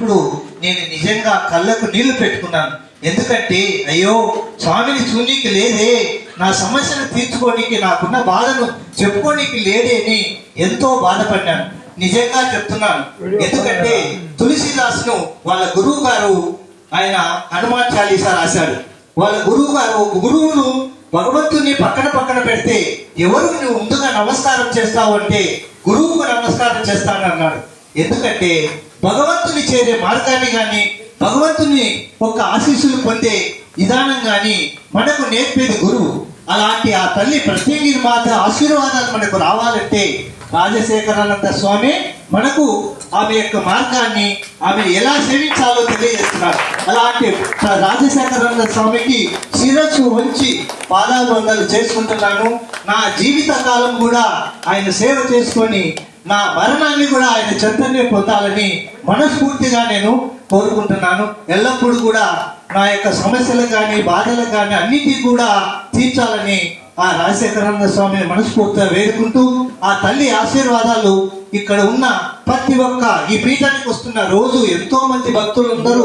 ఇప్పుడు నేను నిజంగా కళ్ళకు నీళ్ళు పెట్టుకున్నాను. ఎందుకంటే అయ్యో స్వామిని చూనికి లేదే. నా సమస్యను తీర్చుకోనికి నాకున్న బాధను చెప్పుకోనికి లేదే అని ఎంతో బాధపడ్డాను. నిజంగా చెప్తున్నాను. ఎందుకంటే తులసిదాస్ను వాళ్ళ గురువు గారు ఆయన హనుమాన్ చాలీసా రాశాడు. వాళ్ళ గురువు గారు గురువును భగవంతుని పక్కన పక్కన పెడితే ఎవరు నువ్వు ముందుగా నమస్కారం చేస్తావు అంటే గురువుకు నమస్కారం చేస్తానన్నాడు. ఎందుకంటే భగవంతుని చేరే మార్గాన్ని కానీ భగవంతుని ఒక ఆశీస్సులు పొందే విధానం కానీ మనకు నేర్పేది గురువు. అలాంటి ఆ తల్లి ప్రత్యేక మాత ఆశీర్వాదాలు మనకు రావాలంటే రాజశేఖరానంద స్వామి మనకు ఆమె యొక్క మార్గాన్ని ఆమె ఎలా సేవించాలో తెలియజేస్తున్నారు. అలాంటి రాజశేఖరానంద స్వామికి శిరస్సు వంచి పాదాలు వందలు చేసుకుంటున్నాను. నా జీవిత కాలం కూడా ఆయన సేవ చేసుకొని నా మరణాన్ని కూడా ఆయన చెంతనే పొందాలని మనస్ఫూర్తిగా నేను కోరుకుంటున్నాను. ఎల్లప్పుడూ కూడా నా యొక్క సమస్యలకు కానీ బాధలకు కానీ అన్నిటి కూడా తీర్చాలని ఆ రాజశేఖరానంద స్వామిని మనస్ఫూర్తిగా వేడుకుంటూ ఆ తల్లి ఆశీర్వాదాలు ఇక్కడ ఉన్న ప్రతి ఒక్క ఈ పీఠానికి వస్తున్న రోజు ఎంతో మంది భక్తులు అందరూ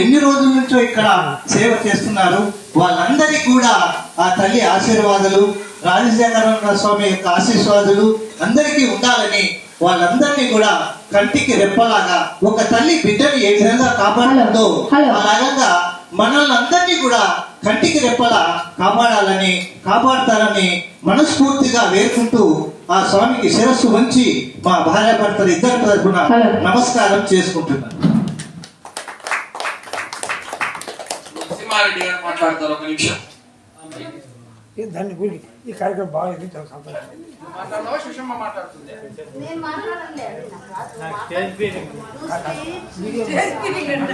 ఎన్ని రోజుల నుంచో ఇక్కడ సేవ చేస్తున్నారు వాళ్ళందరికీ కూడా ఆ తల్లి ఆశీర్వాదాలు రాజశేఖరానంద స్వామి యొక్క ఆశీర్వాదాలు అందరికీ ఉండాలని వాళ్ళందరినీ కూడా కంటికి రెప్పలాగా ఒక తల్లి బిడ్డని ఏ విధంగా కాపాడుతుందో హలో. అలాగా మనల్ని అందరినీ కూడా కంటికి రెప్పలా కాపాడాలని కాపాడతారని మనస్ఫూర్తిగా వేడుకుంటూ ఆ స్వామికి శిరస్సు వంచి మా భార్యాభర్తలు ఇద్దరి తరఫున. నమస్కారం చేసుకుంటున్నాను. సింహారెడ్డి గారు మాట్లాడతారు ఒక నిమిషం. ఈ దాన్ని గురి ఈ కార్యక్రమం బాగా ఇది చాలా సంతోషం మాట్లాడదావా సుషమ్మ మాట్లాడుతుంది.